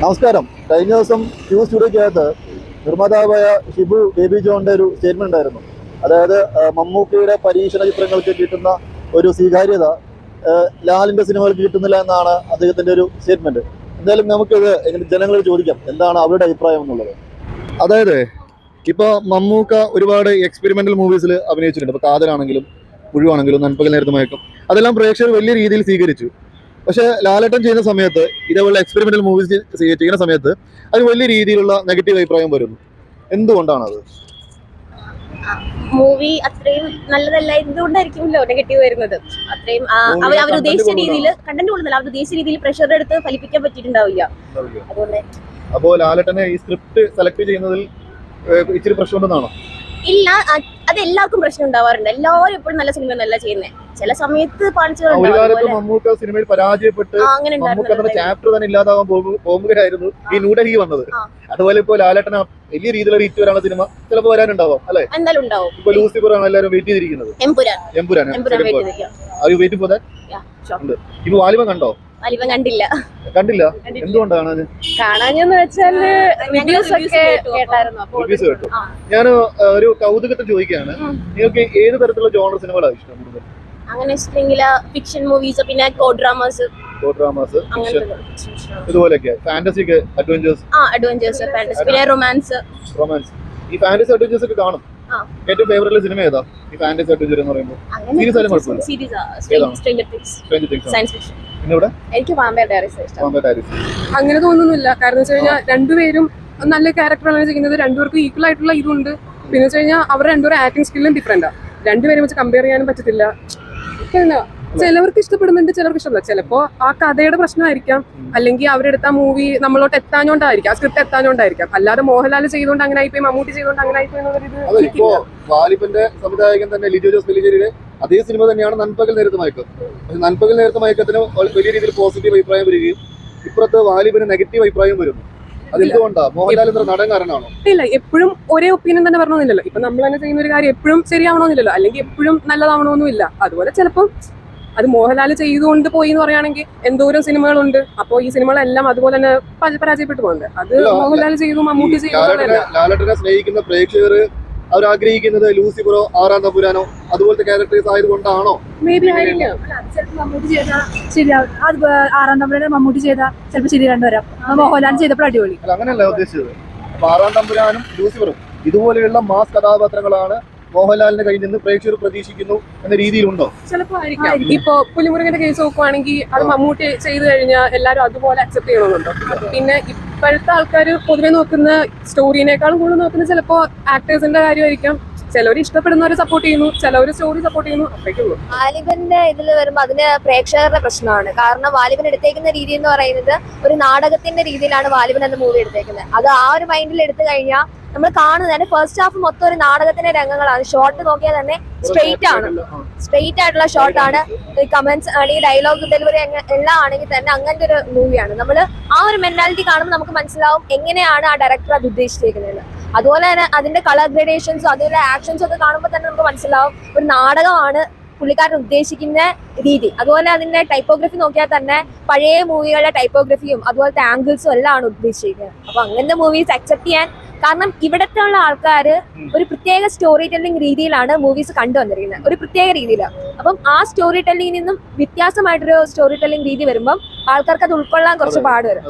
നമസ്കാരം. കഴിഞ്ഞ ദിവസം ക്യൂ സ്റ്റുഡിയോക്കകത്ത് നിർമ്മാതാവായ ഷിബു ബേബി ജോണിന്റെ ഒരു സ്റ്റേറ്റ്മെന്റ് ഉണ്ടായിരുന്നു. അതായത് മമ്മൂക്കയുടെ പരീക്ഷണ ചിത്രങ്ങൾക്ക് കിട്ടുന്ന ഒരു സ്വീകാര്യത ലാലിന്റെ സിനിമകൾക്ക് കിട്ടുന്നില്ല എന്നാണ് അദ്ദേഹത്തിന്റെ ഒരു സ്റ്റേറ്റ്മെന്റ് എന്തായാലും നമുക്കിത് ജനങ്ങളോട് ചോദിക്കാം. എന്താണ് അവരുടെ അഭിപ്രായം എന്നുള്ളത്? അതായത് ഇപ്പൊ മമ്മൂക്ക ഒരുപാട് എക്സ്പെരിമെന്റൽ മൂവീസിൽ അഭിനയിച്ചിട്ടുണ്ട്. ഇപ്പൊ കാതലാണെങ്കിലും പുഴുവാണെങ്കിലും നൻപകൽ നേരത്തെ മയക്കം അതെല്ലാം പ്രേക്ഷകർ വലിയ രീതിയിൽ സ്വീകരിച്ചു. പക്ഷെ ലാലേട്ടൻ ചെയ്യുന്ന സമയത്ത് ഇതേപോലെ എക്സ്പെരിമെന്റൽ മൂവീസ് ചെയ്യുന്ന സമയത്ത് അത് വലിയ രീതിയിലുള്ള നെഗറ്റീവ് അഭിപ്രായം വരുന്നു. എന്തുകൊണ്ടാണത്? മൂവി അത്രയും നല്ലതല്ല എന്തുകൊണ്ടായിരിക്കുമല്ലോ നെഗറ്റീവ് വരുന്നത്? അത്രയും അവർ അവർ ഉദ്ദേശിച്ച രീതിയിൽ കണ്ടന്റ് കൊള്ളുന്നില്ല അവർ ഉദ്ദേശിച്ച രീതിയിൽ പ്രഷർ എടുത്ത് ഫലിപ്പിക്കാൻ പറ്റിയിട്ടുണ്ടാവില്ല. അതുകൊണ്ട് അപ്പോൾ ലാലേട്ടനെ ഈ സ്ക്രിപ്റ്റ് സെലക്ട് ചെയ്യുന്നതിൽ ഇച്ചിരി പ്രശ്നമുണ്ടെന്നാണോ? ഇല്ല അത് എല്ലാവർക്കും പ്രശ്നം ഉണ്ടാവാറുണ്ട്. എല്ലാവരും എപ്പോഴും നല്ല സിനിമ നല്ല ചെയ്യുന്നത് ചില സമയത്ത് കാലത്ത് സിനിമയിൽ പരാജയപ്പെട്ട് ചാപ്റ്റർ തന്നെ ഇല്ലാതാവാൻ പോകുകയായിരുന്നു ഈ ന്യൂഡൽഹി വന്നത്. ആ. അതുപോലെ ലാലേട്ടന വലിയ രീതിയിലുള്ള ഹിറ്റ് വരാനുള്ള സിനിമ ചിലപ്പോൾ വരാനുണ്ടാവാം അല്ലെ? എന്തായാലും ഉണ്ടാവും. ഇപ്പൊ ലൂസിഫർ ആണ് എല്ലാവരും വെയിറ്റ് ചെയ്തിരിക്കുന്നത്. എംപുരാൻ എംപുരാൻ വെയിറ്റ് ചെയ്തിരിക്കാം അത് വെയിറ്റ് ഫോർ ഇപ്പൊ വാലിബൻ കണ്ടോ? വലിപ്പം കണ്ടില്ല. കണ്ടില്ല? എന്തുകൊണ്ടാണ് കാണാഞ്ഞെന്ന് വെച്ചാൽ റിവ്യൂസ് ഒക്കെ കേട്ടായിരുന്നു അപ്പോൾ. റിവ്യൂസ് കേട്ടു. ഞാൻ ഒരു കൗതുകത്തിൽ ചോദിക്കുകയാണ്. നിങ്ങൾക്ക് ഏത് തരത്തിലുള്ള ജോണർ സിനിമകളാണ് ഇഷ്ടം കൂടുതൽ? അങ്ങനെ വെച്ചിട്ടുണ്ടെങ്കിൽ ഫിക്ഷൻ മൂവീസ് പിന്നെ കോ ഡ്രാമാസ് ഡ്രാമാസ് ഫിക്ഷൻ അങ്ങനത്തെ ഇതുപോലെയൊക്കെ ഫാന്റസിക്ക് അഡ്വഞ്ചേഴ്സ് ആ അഡ്വഞ്ചേഴ്സ് ഫാന്റസി പിന്നെ റൊമാൻസ് റൊമാൻസ് ഈ ഫാന്റസി അഡ്വഞ്ചേഴ്സ് ഒക്കെ കാണും. ആ. ഏറ്റവും ഫേവറേറ്റ് സിനിമ ഏതാ? ഈ ഫാന്റസി അഡ്വഞ്ചർ എന്ന് പറയുമ്പോൾ. സീരീസ് ആയാലും കുഴപ്പമില്ല. Series Stranger Things science fiction പിന്നെ എനിക്ക് ഡയറീസ് അങ്ങനെ തോന്നുന്നില്ല. കാരണം വെച്ച് കഴിഞ്ഞാൽ രണ്ടുപേരും നല്ല ക്യാരക്ടറാണ് ചെയ്യുന്നത്. രണ്ടുപേർക്കും ഈക്വൽ ആയിട്ടുള്ള ഇതുണ്ട്. പിന്നെ വെച്ച് കഴിഞ്ഞാൽ അവർ രണ്ടുപേരും ആക്ടിങ് സ്കില്ലും ഡിഫറെന്റാ രണ്ടുപേരും വെച്ച് കമ്പയർ ചെയ്യാനും പറ്റത്തില്ല. ചിലവർക്ക് ഇഷ്ടപ്പെടുന്നുണ്ട് ചിലർക്ക് ഇഷ്ടമല്ല ചിലപ്പോ ആ കഥയുടെ പ്രശ്നമായിരിക്കാം. അല്ലെങ്കിൽ അവരെടുത്ത മൂവി നമ്മളോട്ട് എത്താഞ്ഞോണ്ടായിരിക്കാം. ആ സ്ക്രിപ്റ്റ് എത്താഞ്ഞോണ്ടായിരിക്കാം. അല്ലാതെ മോഹൻലാൽ ചെയ്തോണ്ട് അങ്ങനെ ആയിപ്പോയി മമ്മൂട്ടി ചെയ്തോണ്ട് അങ്ങനെ ആയിപ്പോയി ഇപ്പോ വാലിബന്റെ സംവിധായകൻ തന്നെ ലിജോ ജോസ് അതേ സിനിമ തന്നെയാണ് നൻപകൽ നേരത്തെ മയക്കം. പക്ഷെ നൻപകൽ നേരത്തെ മയക്കത്തിന് വലിയ രീതിയിൽ പോസിറ്റീവ് അഭിപ്രായം വരികയും ഇപ്പുറത്ത് വാലിബിന് നെഗറ്റീവ് അഭിപ്രായം വരുന്നു. ഇല്ല എപ്പോഴും ഒരേ ഒപ്പീനിയൻ തന്നെ പറഞ്ഞോന്നില്ലല്ലോ ഇപ്പൊ നമ്മൾ തന്നെ ചെയ്യുന്ന ഒരു കാര്യം എപ്പോഴും ശരിയാവണമെന്നില്ലല്ലോ. അല്ലെങ്കിൽ എപ്പോഴും നല്ലതാവണമെന്നില്ല അതുപോലെ ചിലപ്പം അത് മോഹൻലാൽ ചെയ്തുകൊണ്ട് പോയി എന്ന് പറയുകയാണെങ്കിൽ എന്തോരം സിനിമകളുണ്ട്. അപ്പോൾ ഈ സിനിമകളെല്ലാം അതുപോലെ തന്നെ പരാജയപ്പെട്ടു പോകുന്നുണ്ട്. അത് മോഹൻലാൽ ചെയ്തു മമ്മൂട്ടി ചെയ്തു. സ്നേഹിക്കുന്ന പ്രേക്ഷകർ അവർ ആഗ്രഹിക്കുന്നത് ലൂസിഫറോ ആറാം തമ്പുരാനോ അതുപോലത്തെ ക്യാരക്ടേഴ്സ് ആയതുകൊണ്ടാണോ? Maybe ആയിരിക്കാം ചിലപ്പോൾ മമ്മൂട്ടി ചെയ്താൽ ശരിയാവും അത് ആറാം തമ്പുരാനെ മമ്മൂട്ടി ചെയ്ത ചിലപ്പോൾ ശരി കണ്ടുവരാം. മോഹൻലാൽ ചെയ്തപ്പോൾ അടിപൊളി. അങ്ങനെയല്ല ഉദ്ദേശിച്ചത്. ആറാം തമ്പുരാനും ലൂസിഫറും ഇതുപോലെയുള്ള മാസ് കഥാപാത്രങ്ങളാണ് മോഹൻലാലിന്റെ കയ്യിൽ നിന്ന് പ്രേക്ഷകർ പ്രതീക്ഷിക്കുന്നു എന്ന രീതിയിലുണ്ടോ? ചിലപ്പോ ആയിരിക്കാം. ഇപ്പോ പുലിമുരുകന്റെ കേസ് നോക്കുവാണെങ്കിൽ അത് മമ്മൂട്ടി ചെയ്തു കഴിഞ്ഞാൽ എല്ലാരും അതുപോലെ അക്സെപ്റ്റ് ചെയ്യണമെന്നുണ്ടോ പിന്നെ ഇപ്പോഴത്തെ ആൾക്കാർ പൊതുവെ നോക്കുന്ന സ്റ്റോറിനേക്കാളും കൂടുതൽ നോക്കുന്ന ചിലപ്പോ ആക്ടേഴ്സിന്റെ കാര്യമായിരിക്കാം. ചിലവർ ഇഷ്ടപ്പെടുന്നവരെ സപ്പോർട്ട് ചെയ്യുന്നു ചിലവർ സ്റ്റോറി സപ്പോർട്ട് ചെയ്യുന്നു അത്രയ്ക്കുള്ളൂ. വാലിബന്റെ ഇതിൽ വരുമ്പോൾ അതിന് പ്രേക്ഷകരുടെ പ്രശ്നമാണ്. കാരണം വാലിബൻ എടുത്തേക്കുന്ന രീതി എന്ന് പറയുന്നത് ഒരു നാടകത്തിന്റെ രീതിയിലാണ് വാലിബൻ എന്ന മൂവി എടുത്തേക്കുന്നത്. അത് ആ ഒരു മൈൻഡിൽ എടുത്തു കഴിഞ്ഞാൽ നമ്മൾ കാണുന്നത് ഫസ്റ്റ് ഹാഫ് മൊത്തം ഒരു നാടകത്തിന്റെ രംഗങ്ങളാണ്. ഷോർട്ട് നോക്കിയാൽ തന്നെ സ്ട്രെയിറ്റ് ആണ്. സ്ട്രെയിറ്റ് ആയിട്ടുള്ള ഷോട്ട് ആണ്. കമന്റ്സ് ആണെങ്കിൽ ഡയലോഗ് ഡെലിവറി എല്ലാം ആണെങ്കിൽ തന്നെ അങ്ങനത്തെ ഒരു മൂവിയാണ് നമ്മൾ ആ ഒരു മെന്റാലിറ്റി കാണുമ്പോൾ നമുക്ക് മനസ്സിലാവും എങ്ങനെയാണ് ആ ഡയറക്ടർ അത് ഉദ്ദേശിച്ചിരിക്കുന്നത് അതുപോലെ തന്നെ അതിന്റെ കളർ ഗ്രഡേഷൻസും അതുപോലെ ആക്ഷൻസും ഒക്കെ കാണുമ്പോൾ തന്നെ നമുക്ക് മനസ്സിലാവും. ഒരു നാടകമാണ് പുള്ളിക്കാരൻ ഉദ്ദേശിക്കുന്ന രീതി. അതുപോലെ അതിന്റെ ടൈപ്പോഗ്രഫി നോക്കിയാൽ തന്നെ പഴയ മൂവികളുടെ ടൈപ്പോഗ്രഫിയും അതുപോലത്തെ ആംഗിൾസും എല്ലാം ആണ് ഉദ്ദേശിക്കുന്നത്. അപ്പൊ അങ്ങനത്തെ മൂവീസ് അക്സെപ്റ്റ് ചെയ്യാൻ കാരണം ഇവിടത്തെ ഉള്ള ആൾക്കാർ ഒരു പ്രത്യേക സ്റ്റോറി ടെല്ലിംഗ് രീതിയിലാണ് മൂവീസ് കണ്ടുവന്നിരിക്കുന്നത് ഒരു പ്രത്യേക രീതിയിൽ അപ്പം ആ സ്റ്റോറി ടെല്ലിംഗിൽ നിന്നും വ്യത്യാസമായിട്ടൊരു സ്റ്റോറി ടെല്ലിംഗ് രീതി വരുമ്പം ആൾക്കാർക്ക് അത് ഉൾക്കൊള്ളാൻ കുറച്ച് പാട് വരും.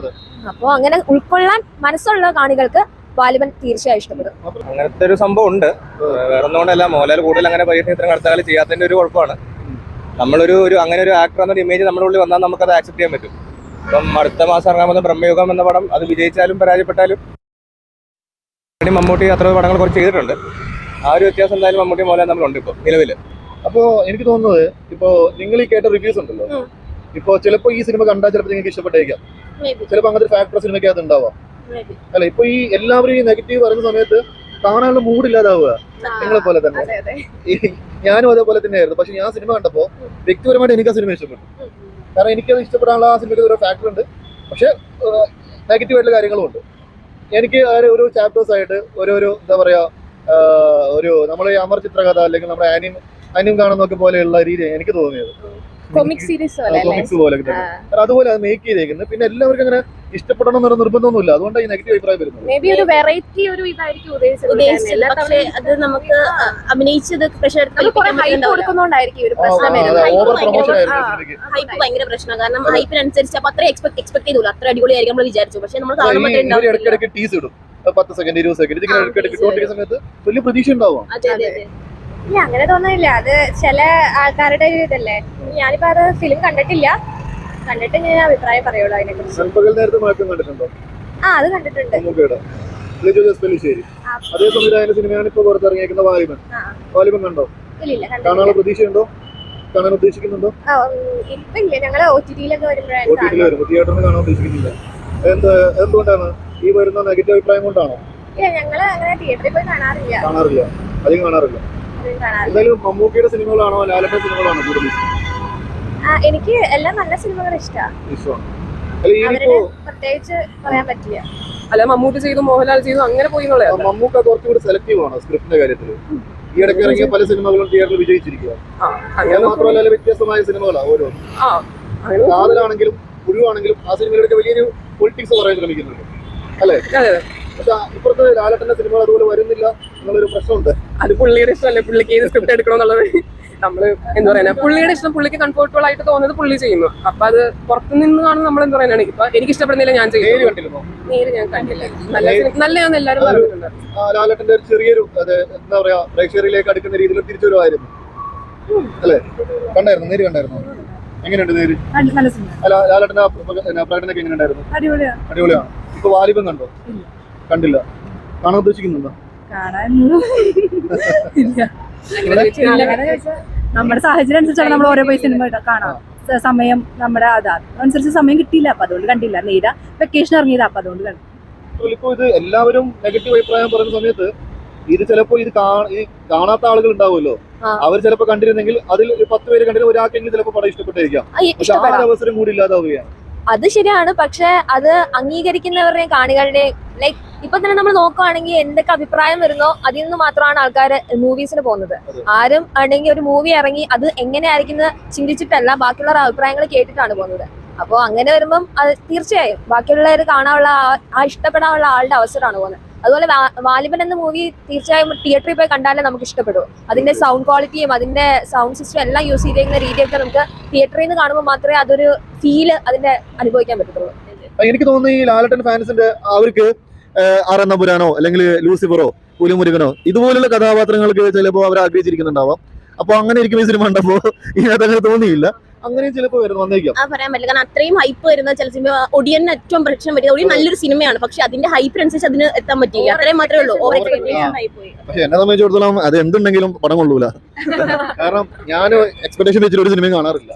അപ്പോൾ അങ്ങനെ ഉൾക്കൊള്ളാൻ മനസ്സുള്ള കാണികൾക്ക് വാലിബൻ തീർച്ചയായും ഇഷ്ടപ്പെടും. അങ്ങനത്തെ ഒരു സംഭവം ഉണ്ട്. വേറെ ഒന്നുകൊണ്ടല്ല മോഹൻലാൽ കൂടുതൽ അങ്ങനെ പരീക്ഷ നടത്താൻ ചെയ്യാത്തതിന്റെ ഒരു കുഴപ്പമാണ്. നമ്മളൊരു ഒരു അങ്ങനെ ഒരു ആക്ടർ എന്നൊരു ഇമേജ് നമ്മുടെ ഉള്ളിൽ വന്നാൽ അത് ആക്സെപ്റ്റ് ചെയ്യാൻ പറ്റും. ഇപ്പം അടുത്ത മാസം ഇറങ്ങാൻ പോകുന്ന ബ്രഹ്മയുഗം എന്ന പടം അത് വിജയിച്ചാലും പരാജയപ്പെട്ടാലും മമ്മൂട്ടി അത്ര പടങ്ങൾ കുറച്ച് ചെയ്തിട്ടുണ്ട്. ആ ഒരു വ്യത്യാസം എന്തായാലും മമ്മൂട്ടി മോഹൻലാൽ നമ്മളുണ്ട് ഇപ്പോൾ നിലവിൽ അപ്പോൾ എനിക്ക് തോന്നുന്നത് ഇപ്പോ നിങ്ങൾ ഈ കേട്ട റിവ്യൂസ് ഉണ്ടല്ലോ. ഇപ്പോൾ ഇപ്പോ ചിലപ്പോ ഈ സിനിമ കണ്ടാൽ ചിലപ്പോൾ നിങ്ങൾക്ക് ഇഷ്ടപ്പെട്ടേക്കാം. ചിലപ്പോൾ അങ്ങനത്തെ ഫാക്ടർ സിനിമയ്ക്ക് അത് ഉണ്ടാവാം. അല്ല ഇപ്പൊ ഈ എല്ലാവരും ഈ നെഗറ്റീവ് പറയുന്ന സമയത്ത് കാണാനുള്ള മൂഡ് ഇല്ലാതാവുക. നിങ്ങളെ പോലെ തന്നെ. ഞാനും അതേപോലെ തന്നെയായിരുന്നു. പക്ഷെ ഞാൻ സിനിമ കണ്ടപ്പോ വ്യക്തിപരമായിട്ട് എനിക്ക് ആ സിനിമ ഇഷ്ടപ്പെട്ടു. കാരണം എനിക്കത് ഇഷ്ടപ്പെടാനുള്ള ആ സിനിമയ്ക്ക് ഓരോ ഫാക്ടർ ഉണ്ട്. പക്ഷെ നെഗറ്റീവ് ആയിട്ടുള്ള കാര്യങ്ങളും ഉണ്ട് എനിക്ക് ഒരു- ഓരോ ചാപ്റ്റേഴ്സ് ആയിട്ട് ഓരോരോ എന്താ പറയാ ഒരു നമ്മളെ ഈ അമർ ചിത്രകഥ അല്ലെങ്കിൽ നമ്മുടെ ആനിം ആനിം കാണുന്നൊക്കെ പോലെയുള്ള രീതി എനിക്ക് തോന്നിയത്. കൊമിക് സീരീസ് പോലെ അതുപോലെ അത് മേക്ക് ചെയ്തേക്കുന്നത് പിന്നെ എല്ലാവർക്കും അങ്ങനെ ഇഷ്ടപ്പെടണം എന്നൊരു നിർബന്ധമൊന്നുമില്ല. അതുകൊണ്ട് ഈ നെഗറ്റീവ് അഭിപ്രായം വരുന്നത്. മേ ബി ഒരു വെറൈറ്റി ഒരു ഇതായിരിക്കും ഉദ്ദേശിച്ചത് ഉദ്ദേശിച്ചില്ല അത് നമുക്ക് അഭിനയിച്ചത് പ്രഷർ കൊടുക്കുന്നോണ്ടായിരിക്കും ഒരു പ്രശ്നം. ഹൈപ്പ് ഭയങ്കര പ്രശ്നമാണ് കാരണം ഹൈപ്പിനനുസരിച്ച് അപ്പൊ അത്ര എക്സ്പെക്ട് എക്സ്പെക്ട് ചെയ്തില്ല അത്ര അടിപൊളിയായിരിക്കും നമ്മൾ വിചാരിച്ചു. പക്ഷെ നമ്മൾ. ഇടയ്ക്കിടയ്ക്ക് ടീസ് ഇടും. പത്ത് സെക്കൻഡ് ഇരുപത് സെക്കൻഡ് ഇതിങ്ങനെ ഇടയ്ക്കിടയ്ക്ക് സമയത്ത് വലിയ പ്രതീക്ഷ ഉണ്ടാവും അതെ അതെ അതെ. ഇല്ല അങ്ങനെ തോന്നുന്നില്ല. അത് ചില ആൾക്കാരുടെ ഒരു ഇതല്ലേ? ഞാനിപ്പോ അത് ഫിലിം കണ്ടിട്ടില്ല. കണ്ടിട്ട് ഞാൻ അഭിപ്രായം പറയുള്ളൂ അതിനെ കുറിച്ച് ആ അത് കണ്ടിട്ടുണ്ട്. ലിജോ ജോസ് പെല്ലിശ്ശേരി. അതേ സംവിധായക സിനിമയാണ് ഇപ്പൊ പുറത്തിറങ്ങിയിരിക്കുന്ന വാലിബൻ. വാലിബൻ കണ്ടോ? ഇല്ല കാണാനുള്ള പ്രതീക്ഷയുണ്ടോ? കാണാൻ ഉദ്ദേശിക്കുന്നുണ്ടോ? ഇല്ല ഞങ്ങൾ ഒ ടി ടിയിലൊക്കെ വരുമ്പോഴാണ് തിയേറ്ററിന് കാണാൻ ഉദ്ദേശിക്കുന്നില്ല. എന്ത് എന്തുകൊണ്ടാണ്? ഈ വരുന്ന നെഗറ്റീവ് അഭിപ്രായം കൊണ്ടാണോ? ഞങ്ങൾ അങ്ങനെ തിയേറ്ററിൽ പോയി കാണാറില്ല. കാണാറില്ല. അധികം കാണാറില്ല. എന്തായാലും മമ്മൂക്കിയുടെ സിനിമകളാണോ ലാലപ്പ സിനിമകളാണോ കൂടുതൽ എനിക്ക് എല്ലാ നല്ല സിനിമകളും ഇഷ്ടമാണ് പ്രത്യേകിച്ച് പറയാൻ പറ്റില്ല. അല്ല മമ്മൂട്ടി ചെയ്തു മോഹൻലാൽ ചെയ്തു അങ്ങനെ പോയി മമ്മൂക്ക കുറച്ചുകൂടി സെലക്റ്റീവ് ആണോ സ്ക്രിപ്റ്റിന്റെ കാര്യത്തിൽ ഈ ഇടയ്ക്ക് ഇറങ്ങിയ പല സിനിമകളും തിയേറ്ററിൽ വിജയിച്ചിരിക്കുക അങ്ങനെ മാത്രമല്ല വ്യത്യസ്തമായ സിനിമകളാണ് ഓരോ. ആ അങ്ങനെ കാതലാണെങ്കിലും പുഴുവാണെങ്കിലും ആ സിനിമയിലൊക്കെ വലിയൊരു പൊളിറ്റിക്സ് പറയാൻ ശ്രമിക്കുന്നുണ്ട്. അല്ലേ? അതെ പക്ഷെ ഇപ്പുറത്ത് ലാലട്ടന്റെ സിനിമകൾ അതുപോലെ വരുന്നില്ല എന്നുള്ളൊരു പ്രശ്നമുണ്ട്. അത് പുള്ളിയുടെ ഇഷ്ടമല്ലേ? പുള്ളിക്ക് ഏത് സ്ക്രിപ്റ്റ് എടുക്കണം നമ്മൾ എന്താ പറയുക പുള്ളിയുടെ ഇഷ്ടം പുള്ളിക്ക് കംഫർട്ടബിൾ ആയിട്ട് തോന്നുന്നത് പുള്ളി ചെയ്യുന്നു. അപ്പൊ അത് പുറത്തു നിന്നാണ് നമ്മൾ എന്താ പറയുന്നത് ഇപ്പൊ എനിക്ക് ഇഷ്ടപ്പെടുന്നില്ല ഞാൻ നേര് ചെയ്യുന്നു നേര് ഞാൻ കണ്ടില്ല. നല്ല നല്ല നല്ലതാന്ന് എല്ലാവരും പറഞ്ഞിട്ടുണ്ട്. ലാലേട്ടന്റെ ഒരു ചെറിയൊരു അത് എന്താ പറയാ പ്രേക്ഷകരിലേക്ക് അടുക്കുന്ന രീതിയിൽ തിരിച്ചുവരുമായിരുന്നു അല്ലേ? കണ്ടായിരുന്നു? നേര് കണ്ടായിരുന്നു? എങ്ങനെയുണ്ട് നേര് ലാലട്ടന്റെ പ്രകടനമൊക്കെ അടിപൊളിയാണ്. ഇപ്പൊ കണ്ടോ? കണ്ടില്ല. കാണാൻ ഉദ്ദേശിക്കുന്നുണ്ടോ? കാണാൻ ഇല്ല. നമ്മുടെ സാഹചര്യം അനുസരിച്ചാണ് നമ്മൾ ഓരോ പോയി സിനിമ കാണാം. സമയം നമ്മുടെ അതാ. അനുസരിച്ച് സമയം കിട്ടിയില്ല. അപ്പൊ അതുകൊണ്ട് കണ്ടില്ല. നേരെ വെക്കേഷൻ ഇറങ്ങിയതാ. അപ്പൊ അതുകൊണ്ട് കണ്ടു ഇത് എല്ലാവരും നെഗറ്റീവ് അഭിപ്രായം പറയുന്ന സമയത്ത് ഇത് ചിലപ്പോ ഇത് കാണാത്ത ആളുകൾ ഉണ്ടാവുമല്ലോ. അവർ ചിലപ്പോ കണ്ടിരുന്നെങ്കിൽ അതിൽ പത്ത് പേര് കണ്ടിരുന്ന ഒരാൾക്കെങ്കിലും ചിലപ്പോ പടം ഇഷ്ടപ്പെട്ടിരിക്കാം. പക്ഷെ ആ അവസരം കൂടി ഇല്ലാതാവുകയാണ് അത് ശരിയാണ്. പക്ഷെ അത് അംഗീകരിക്കുന്നവരുടെയും കാണികളുടെയും ലൈക്ക് ഇപ്പൊ തന്നെ നമ്മൾ നോക്കുവാണെങ്കിൽ എന്തൊക്കെ അഭിപ്രായം വരുന്നോ അതിൽ നിന്ന് മാത്രമാണ് ആൾക്കാർ മൂവീസിന് പോകുന്നത്. ആരും ആണെങ്കിൽ ഒരു മൂവി ഇറങ്ങി അത് എങ്ങനെയായിരിക്കും ചിന്തിച്ചിട്ടല്ല ബാക്കിയുള്ള അഭിപ്രായങ്ങൾ കേട്ടിട്ടാണ് പോകുന്നത്. അപ്പോൾ അങ്ങനെ വരുമ്പം അത് തീർച്ചയായും ബാക്കിയുള്ളവർ കാണാനുള്ള ആ- ഇഷ്ടപ്പെടാനുള്ള ആളുടെ അവസരമാണ് പോകുന്നത്. അതുപോലെ വാലിബൻ എന്ന മൂവി തീർച്ചയായും തിയേറ്ററിൽ പോയി കണ്ടാലേ നമുക്ക് ഇഷ്ടപ്പെടൂ. അതിന്റെ സൗണ്ട് ക്വാളിറ്റിയും അതിന്റെ സൗണ്ട് സിസ്റ്റം എല്ലാം യൂസ് ചെയ്തിരിക്കുന്ന രീതിയൊക്കെ നമുക്ക് തിയേറ്ററിൽ നിന്ന് കാണുമ്പോൾ മാത്രമേ അതൊരു ഫീൽ അതിന്റെ അനുഭവിക്കാൻ പറ്റത്തുള്ളൂ. എനിക്ക് തോന്നുന്നു ഈ ലാലട്ടൻ ഫാൻസിന്റെ അവർക്ക് ആറാം നമ്പുരാനോ അല്ലെങ്കിൽ ലൂസിഫറോ പുലിമുരുകനോ ഇതുപോലുള്ള കഥാപാത്രങ്ങൾക്ക് ചിലപ്പോൾ അവർ ആഗ്രഹിച്ചിരിക്കുന്നുണ്ടാവാം. അപ്പൊ അങ്ങനെ ഇരിക്കും ഈ സിനിമ ഉണ്ടപ്പോ ഇതിനകത്ത് അങ്ങനെ തോന്നിയില്ല. അങ്ങനെയും ചിലപ്പോൾ വരുന്നു വന്നേക്കാം. ആ പറയാൻ പറ്റില്ല. കാരണം അത്രയും ഹൈപ്പ് വരുന്ന ചില സിനിമ ഒടിയന് ഏറ്റവും പ്രശ്നം വരുന്നത് ഒടിയൻ നല്ലൊരു സിനിമയാണ്. പക്ഷെ അതിന്റെ ഹൈപ്പിനനുസരിച്ച് അതിന് എത്താൻ പറ്റില്ല അത്രയും മാത്രമേ ഉള്ളൂ. പക്ഷെ എന്നെ സംബന്ധിച്ചിടത്തോളം അത് എന്തുണ്ടെങ്കിലും പടം കൊള്ളൂല. കാരണം ഞാൻ എക്സ്പെക്ടേഷൻ വെച്ചിട്ട് ഒരു സിനിമയും കാണാറില്ല.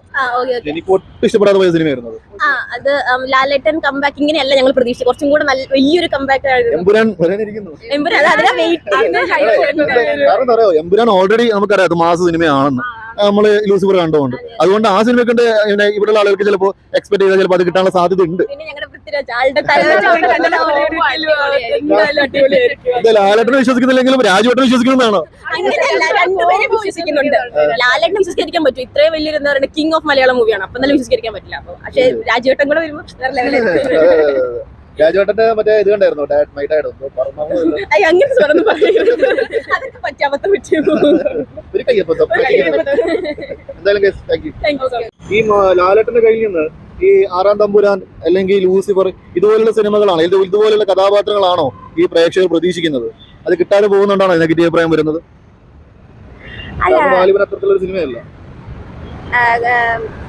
എനിക്ക് ഒട്ടും ഇഷ്ടപ്പെടാതെ പോയ സിനിമയായിരുന്നത് ആ അത് ലാലേട്ടൻ കംബാക്ക് ഇങ്ങനെയല്ല ഞങ്ങൾ പ്രതീക്ഷിച്ചത്. കുറച്ചും കൂടെ നല്ല വലിയൊരു കംബാക്ക് ആയിരുന്നു. എമ്പുരാൻ ഓൾറെഡി നമുക്കറിയാം അത് മാസ സിനിമയാണെന്ന്. നമ്മൾ ലൂസിഫർ കണ്ടുകൊണ്ട് അതുകൊണ്ട് ആ സിനിമ കണ്ട് ഇവിടെ ഇവിടെയുള്ള ആളുകൾക്ക് ചിലപ്പോ എക്സ്പെക്ട് ചെയ്താൽ ചിലപ്പോൾ അത് കിട്ടാനുള്ള സാധ്യത ഉണ്ട് ലാലേട്ടനെ വിശ്വസിക്കുന്നില്ലെങ്കിലും രാജുവേട്ടനെ വിശ്വസിക്കുന്നതാണോ അങ്ങനെയല്ല രണ്ടുപേരും വിശ്വസിക്കുന്നുണ്ട്. ലാലേട്ടനെ വിശ്വസിക്കാൻ പറ്റും. ഇത്രയും വലിയൊരു എന്താ പറയുക കിങ് ഓഫ് മലയാളം മൂവിയാണ് അപ്പൊ എന്നാലും വിശ്വസിക്കാൻ പറ്റില്ല. അപ്പൊ പക്ഷേ രാജുവേട്ടൻ കൂടെ വരുമ്പോൾ വേറെ ലെവലായിരിക്കും രാജുവേട്ടന്റെ മറ്റേ ഇത് കണ്ടായിരുന്നു? ഡാഡ് മൈ അങ്ങനെ സ്വരം പറയരുത് അതൊക്കെ പറ്റാമത്ത പറ്റിയ ഒരു കയ്യപ്പത്തം എന്തായാലും ഈ ലാലേട്ടന്റെ കയ്യിൽ നിന്ന് ഈ ആറാം തമ്പുരാൻ അല്ലെങ്കിൽ ലൂസിഫർ ഇതുപോലുള്ള സിനിമകളാണ് ഇത് ഇതുപോലുള്ള കഥാപാത്രങ്ങളാണോ ഈ പ്രേക്ഷകർ പ്രതീക്ഷിക്കുന്നത്? അത് കിട്ടാതെ പോകുന്നുണ്ടാണോ നെഗറ്റീവ് അഭിപ്രായം വരുന്നത്? സിനിമയല്ല.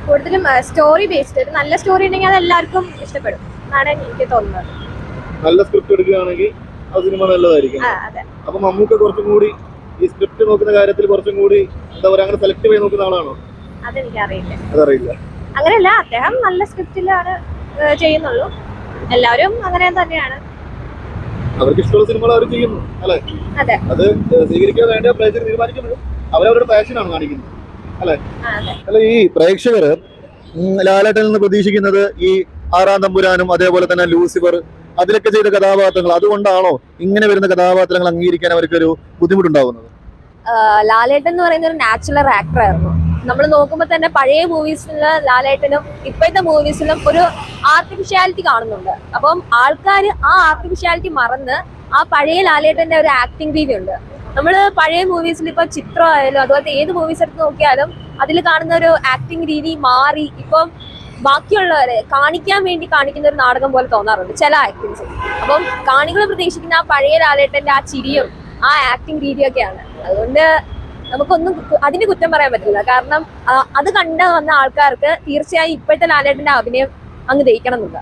കൂടുതലും സ്റ്റോറി ബേസ്ഡ് ഒരു നല്ല സ്റ്റോറി ഉണ്ടെങ്കിൽ അത് എല്ലാവർക്കും ഇഷ്ടപ്പെടും. എന്നാണ് എനിക്ക് തോന്നുന്നത്. നല്ല സ്ക്രിപ്റ്റ് എടുക്കുകയാണെങ്കിൽ ആ സിനിമ നല്ലതായിരിക്കും. അപ്പൊ മമ്മൂക്ക കുറച്ചും കൂടി ഈ സ്ക്രിപ്റ്റ് നോക്കുന്ന കാര്യത്തിൽ കുറച്ചും കൂടി എന്താ പറയാ അങ്ങനെ സെലക്ട് ചെയ്ത് നോക്കുന്ന ആളാണോ? അതെനിക്കറിയില്ല. അതറിയില്ല. അങ്ങനെയല്ല അദ്ദേഹം നല്ല സ്ക്രിപ്റ്റിലാണ് ചെയ്യുന്നുള്ളൂ. എല്ലാവരും അങ്ങനെ തന്നെയാണ്. അവർക്ക് ഇഷ്ടമുള്ള സിനിമകൾ അവർ ചെയ്യുന്നു അല്ലേ? അതെ. അത് സ്വീകരിക്കാൻ വേണ്ട പ്രേക്ഷകർ തീരുമാനിക്കുന്നത് അവരവരുടെ പാഷനാണ് കാണിക്കുന്നത്. അതെ. അല്ല ഈ പ്രേക്ഷകർ ലാലേട്ടൻ നിന്ന് പ്രതീക്ഷിക്കുന്നത് ഈ ആറാം തമ്പുരാനും അതേപോലെ തന്നെ ലൂസിഫർ അതിലൊക്കെ ചെയ്ത കഥാപാത്രങ്ങൾ. അതുകൊണ്ടാണോ ഇങ്ങനെ വരുന്ന കഥാപാത്രങ്ങൾ അംഗീകരിക്കാൻ അവർക്കൊരു ബുദ്ധിമുട്ടുണ്ടാവുന്നത്? ലാലേട്ടൻ എന്ന് പറയുന്ന ഒരു നാച്ചുറൽ ആക്ടർ ആയിരുന്നു. നമ്മൾ നോക്കുമ്പോൾ തന്നെ പഴയ മൂവീസിലെ ലാലേട്ടനും ഇപ്പോഴത്തെ മൂവീസിലും ഒരു ആർട്ടിഫിഷ്യാലിറ്റി കാണുന്നുണ്ട്. അപ്പം ആൾക്കാർ ആ ആർട്ടിഫിഷ്യാലിറ്റി മറന്ന് ആ പഴയ ലാലേട്ടന്റെ ഒരു ആക്ടിങ് രീതി ഉണ്ട് നമ്മൾ പഴയ മൂവീസിൽ ഇപ്പൊ ചിത്രമായാലും അതുപോലത്തെ ഏത് മൂവീസ് എടുത്ത് നോക്കിയാലും അതിൽ കാണുന്ന ഒരു ആക്ടിങ് രീതി മാറി ഇപ്പം ബാക്കിയുള്ളവരെ കാണിക്കാൻ വേണ്ടി കാണിക്കുന്ന ഒരു നാടകം പോലെ തോന്നാറുണ്ട് ചില ആക്ടിങ്സ് അപ്പം കാണികൾ പ്രതീക്ഷിക്കുന്ന ആ പഴയ ലാലേട്ടന്റെ ആ ചിരിയും ആ ആക്ടിങ് രീതിയൊക്കെയാണ്. അതുകൊണ്ട് നമുക്കൊന്നും അതിന് കുറ്റം പറയാൻ പറ്റില്ല. കാരണം അത് കണ്ട വന്ന ആൾക്കാർക്ക് തീർച്ചയായും ഇപ്പോഴത്തെ ലാലേട്ടന്റെ അഭിനയം അങ്ങ് ദഹിക്കണം എന്നില്ല